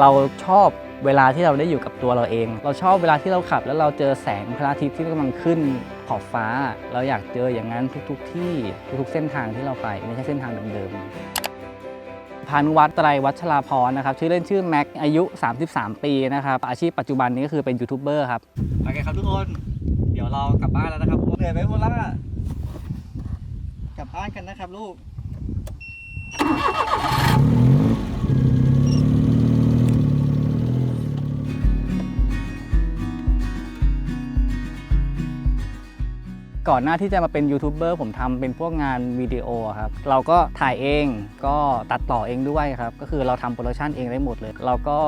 เราชอบเวลาที่เราได้อยู่กับตัวเราเอง เราชอบเวลาที่เราขับ แล้วเราเจอแสงพระอาทิตย์ที่กำลังขึ้นขอบฟ้า เราอยากเจออย่างนั้นทุก ๆทที่ทุกๆเส้นทางที่เราไปไม่ใช่เส้นทางเดิมๆพานุวัฒน์ไตรวัชราพรนะครับชื่อเล่นชื่อแม็กอายุ 33 ปีนะครับอาชีพปัจจุบันนี้ก็คือเป็นยูทูบเบอร์ครับโอเคครับทุกคน เดี๋ยวเรากลับบ้านแล้วนะครับเหนื่อยไหมโมล่ากลับบ้านกันนะครับลูก ก่อนหน้าที่จะมาเป็นยูทูบเบอร์ผมทำเป็นพวกงานวิดีโอครับ เราก็ถ่ายเองก็ตัดต่อเองด้วยครับ ก็คือเราทำโปรดักชันเองได้หมดเลย เราก็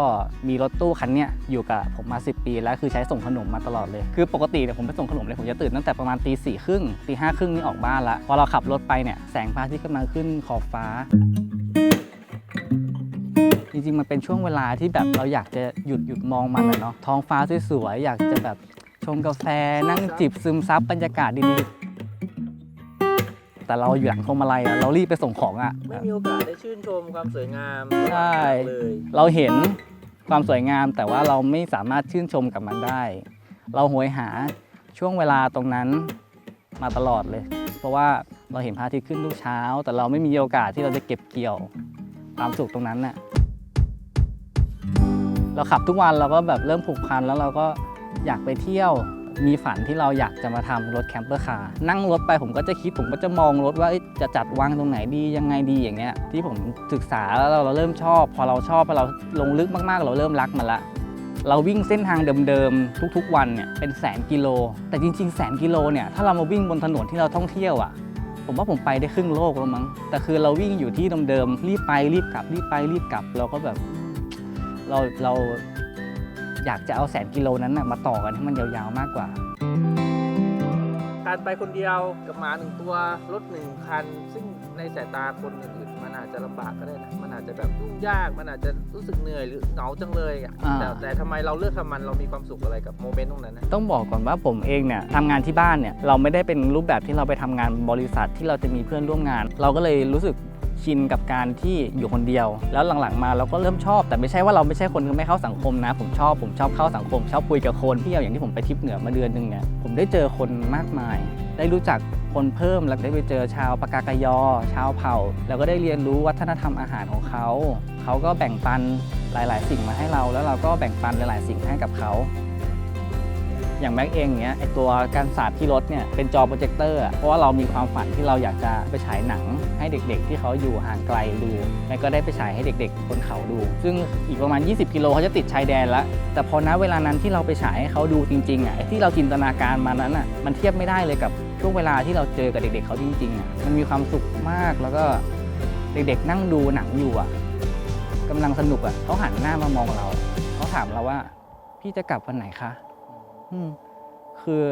มีรถตู้คันเนี้ยอยู่กับผมมา 10 ปี แล้วคือใช้ส่งขนมมาตลอดเลย คือปกติเนี่ยผมไปส่งขนมเนี่ยผมจะตื่นตั้งแต่ประมาณตีสี่ครึ่งตีห้าครึ่งนี่ออกบ้านละพอเราขับรถไปเนี่ยแสงพระอาทิตย์กำลังขึ้นขอบฟ้าจริงๆ มันเป็นช่วงเวลาที่แบบเราอยากจะหยุดหยุดมองมันอะเนาะท้องฟ้าสวยๆอยากจะแบบ ชงกาแฟนั่งจิบซึมซับบรรยากาศดีๆ แต่เราอยู่หลังพวงมาลัยอะเรารีบไปส่งของอะไม่มีโอกาสได้ชื่นชมความสวยงามใช่ เลยเราเห็นความสวยงามแต่ว่าเราไม่สามารถชื่นชมกับมันได้ เราโหยหาช่วงเวลาตรงนั้นมาตลอดเลย เพราะว่าเราเห็นพระอาทิตย์ขึ้นทุกเช้า แต่เราไม่มีโอกาสที่เราจะเก็บเกี่ยวความสุขตรงนั้นน่ะเราขับทุกวันเราก็แบบเริ่มผูกพันแล้วเราก็ อยากไปเที่ยวมีฝันที่เราอยากจะมาทำรถแคมเปอร์คาร์นั่งรถไปผมก็จะคิดผมก็จะมองรถว่าจะจัดวางตรงไหนดียังไงดีอย่างเงี้ยที่ผมศึกษาแล้วเราเราเริ่มชอบ พอเราชอบพอเราลงลึกมากๆ เราเริ่มรักมันละ เราวิ่งเส้นทางเดิมๆทุกๆ วันเนี่ยเป็นแสนกิโล แต่จริงๆ แสนกิโลเนี่ยถ้าเรามาวิ่งบนถนนที่เราท่องเที่ยวอะผมว่าผมไปได้ครึ่งโลกแล้วมั้งแต่คือเราวิ่งอยู่ที่เดิมๆรีบไปรีบกลับรีบไปรีบกลับ เราก็แบบเราเรา อยากจะเอาแสนกิโลนั้นนะมาต่อกันให้มันยาวๆมากกว่า การไปคนเดียวกับหมาหนึ่งตัวรถหนึ่งคัน ซึ่งในสายตาคนอื่นๆมันอาจจะลำบากก็ได้นะมันอาจจะแบบยุ่งยาก มันอาจจะรู้สึกเหนื่อยหรือเหงาจังเลยอะอ่า แต่แต่ทำไมเราเลือกทำมันเรามีความสุขอะไรกับโมเมนต์ตรงนั้นนะต้องบอกก่อนว่าผมเองเนี่ยทำงานที่บ้านเนี่ยเราไม่ได้เป็นรูปแบบที่เราไปทำงานบริษัทที่เราจะมีเพื่อนร่วมงาน เราก็เลยรู้สึก ชินกับการที่อยู่คนเดียว แล้วหลังๆมาเราก็เริ่มชอบ แต่ไม่ใช่ว่าเราไม่ใช่คนไม่เข้าสังคมนะ ผมชอบผมชอบเข้าสังคม ชอบคุยกับคนที่อย่างที่ผมไปทริปเหนือมาเดือนหนึงเนี่ยผมได้เจอคนมากมาย ได้รู้จักคนเพิ่มแล้วได้ไปเจอชาวปากากยอ ชาวเผ่า แล้วก็ได้เรียนรู้วัฒนธรรมอาหารของเขาเขาก็แบ่งปันหลาย ๆ สิ่งมาให้เรา แล้วเราก็แบ่งปันหลาย ๆ สิ่งให้กับเขา อย่างแม็กเองเนี้ยไอตัวการสาดที่รถเนี่ยเป็นจอโปรเจคเตอร์เพราะว่าเรามีความฝันที่เราอยากจะไปฉายหนังให้เด็กๆ ที่เขาอยู่ห่างไกลดูแล้วก็ได้ไปฉายให้เด็กๆ บนเขาดู ซึ่งอีกประมาณ 20 กิโลเขาจะติดชายแดนแล้วแต่พอณเวลานั้นที่เราไปฉายให้เขาดูจริงๆอะไอที่เราจินตนาการมานั้นอะมันเทียบไม่ได้เลยกับช่วงเวลาที่เราเจอกับเด็ก ๆเขาจริงๆอะมันมีความสุขมากแล้วก็เด็กๆ นั่งดูหนังอยู่อะกำลังสนุกอะเขาหันหน้ามามองเราเขาถามเราว่า พี่จะกลับวันไหนคะ คือ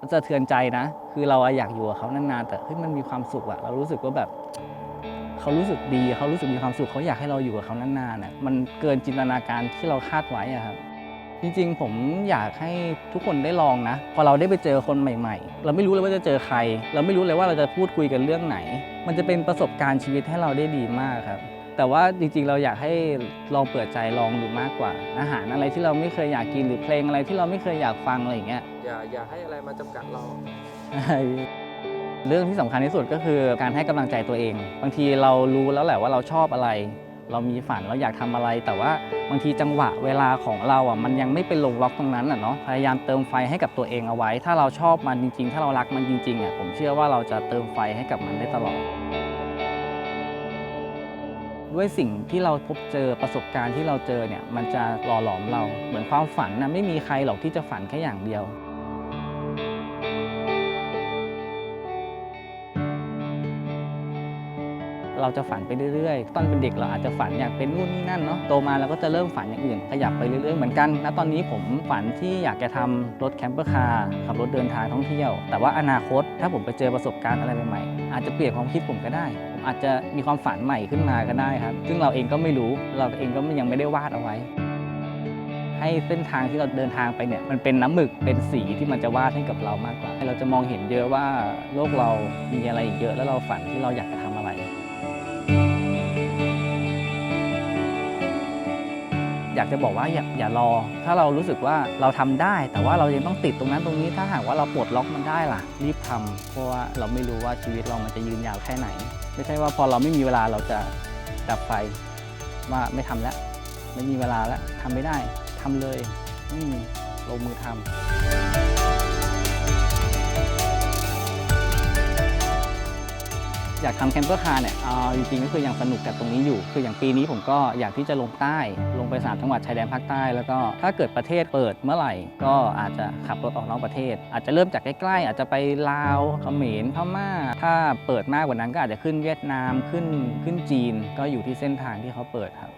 มันสะเทือนใจนะ คือเราอะอยากอยู่กับเขานานๆแต่เฮ้ยมันมีความสุขอะเรารู้สึกว่าแบบเขารู้สึกดีเขารู้สึกมีความสุขเขาอยากให้เราอยู่กับเขานานๆน่ะมันเกินจินตนาการที่เราคาดไว้อะครับจริงๆ ผมอยากให้ทุกคนได้ลองนะ พอเราได้ไปเจอคนใหม่ ๆ เราไม่รู้เลยว่าจะเจอใคร เราไม่รู้เลยว่าเราจะพูดคุยกันเรื่องไหน มันจะเป็นประสบการณ์ชีวิตให้เราได้ดีมากครับ แต่ว่าจริงๆเราอยากให้ลองเปิดใจลองดูมากกว่า อาหารอะไรที่เราไม่เคยอยากกินหรือเพลงอะไรที่เราไม่เคยอยากฟังอะไรอย่างเงี้ยอย่าอย่าให้อะไรมาจำกัดเรา ใช่เรื่องที่สำคัญที่สุดก็คือการให้กำลังใจตัวเอง บางทีเรารู้แล้วแหละว่าเราชอบอะไร เรามีฝันเราอยากทำอะไร แต่ว่าบางทีจังหวะเวลาของเราอะมันยังไม่เป็นลงล็อกตรงนั้นอะเนาะพยายามเติมไฟให้กับตัวเองเอาไว้ ถ้าเราชอบมันจริง ๆ ถ้าเรารักมันจริงๆอะผมเชื่อว่าเราจะเติมไฟให้กับมันได้ตลอด ด้วยสิ่งที่เราพบเจอประสบการณ์ที่เราเจอเนี่ยมันจะหล่อหลอมเราเหมือนความฝันนะไม่มีใครหรอกที่จะฝันแค่อย่างเดียว เราจะฝันไปเรื่อยๆ ตอนเป็นเด็กเราอาจจะฝันอยากเป็นนู่นนี่นั่นเนาะ โตมาเราก็จะเริ่มฝันอย่างอื่น ขยับไปเรื่อยๆ เหมือนกันณตอนนี้ผมฝันที่อยากจะทำรถแคมเปอร์คาร์ขับรถเดินทางท่องเที่ยว แต่ว่าอนาคตถ้าผมไปเจอประสบการณ์อะไรใหม่ๆ อาจจะเปลี่ยนความคิดผมก็ได้ ผมอาจจะมีความฝันใหม่ขึ้นมาก็ได้ครับ ซึ่งเราเองก็ไม่รู้ เราเองก็ยังไม่ได้วาดเอาไว้ให้เส้นทางที่เราเดินทางไปเนี่ยมันเป็นน้ำหมึกเป็นสีที่มันจะวาดให้กับเรามากกว่า เราจะมองเห็นเยอะว่าโลกเรามีอะไรอีกเยอะแล้วเราฝันที่เราอยากจะทำ อยากจะบอกว่าอย่าอย่ารอ ถ้าเรารู้สึกว่าเราทำได้ แต่ว่าเรายังต้องติดตรงนั้นตรงนี้ถ้าหากว่าเราปลดล็อกมันได้ล่ะ รีบทำเพราะว่าเราไม่รู้ว่าชีวิตเรามันจะยืนยาวแค่ไหน ไม่ใช่ว่าพอเราไม่มีเวลาเราจะดับไฟว่าไม่ทำแล้ว ไม่มีเวลาแล้วทำไม่ได้ทำเลยอืลงมือทำากทำแคมเปอร์คาร์เนี่ยเอจริงๆก็คือยังสนุกกับตรงนี้อยู่ คืออย่างปีนี้ผมก็อยากที่จะลงใต้ลงไปสามจังหวัดชายแดนภาคใต้ แล้วก็ถ้าเกิดประเทศเปิดเมื่อไหร่ ก็อาจจะขับรถออกนอกประเทศ อาจจะเริ่มจากใกล้ๆ อาจจะไปลาวเขมรพม่า ถ้าเปิดมากกว่านั้นก็อาจจะขึ้นเวียดนามขึ้นขึ้นจีน ก็อยู่ที่เส้นทางที่เขาเปิดครับ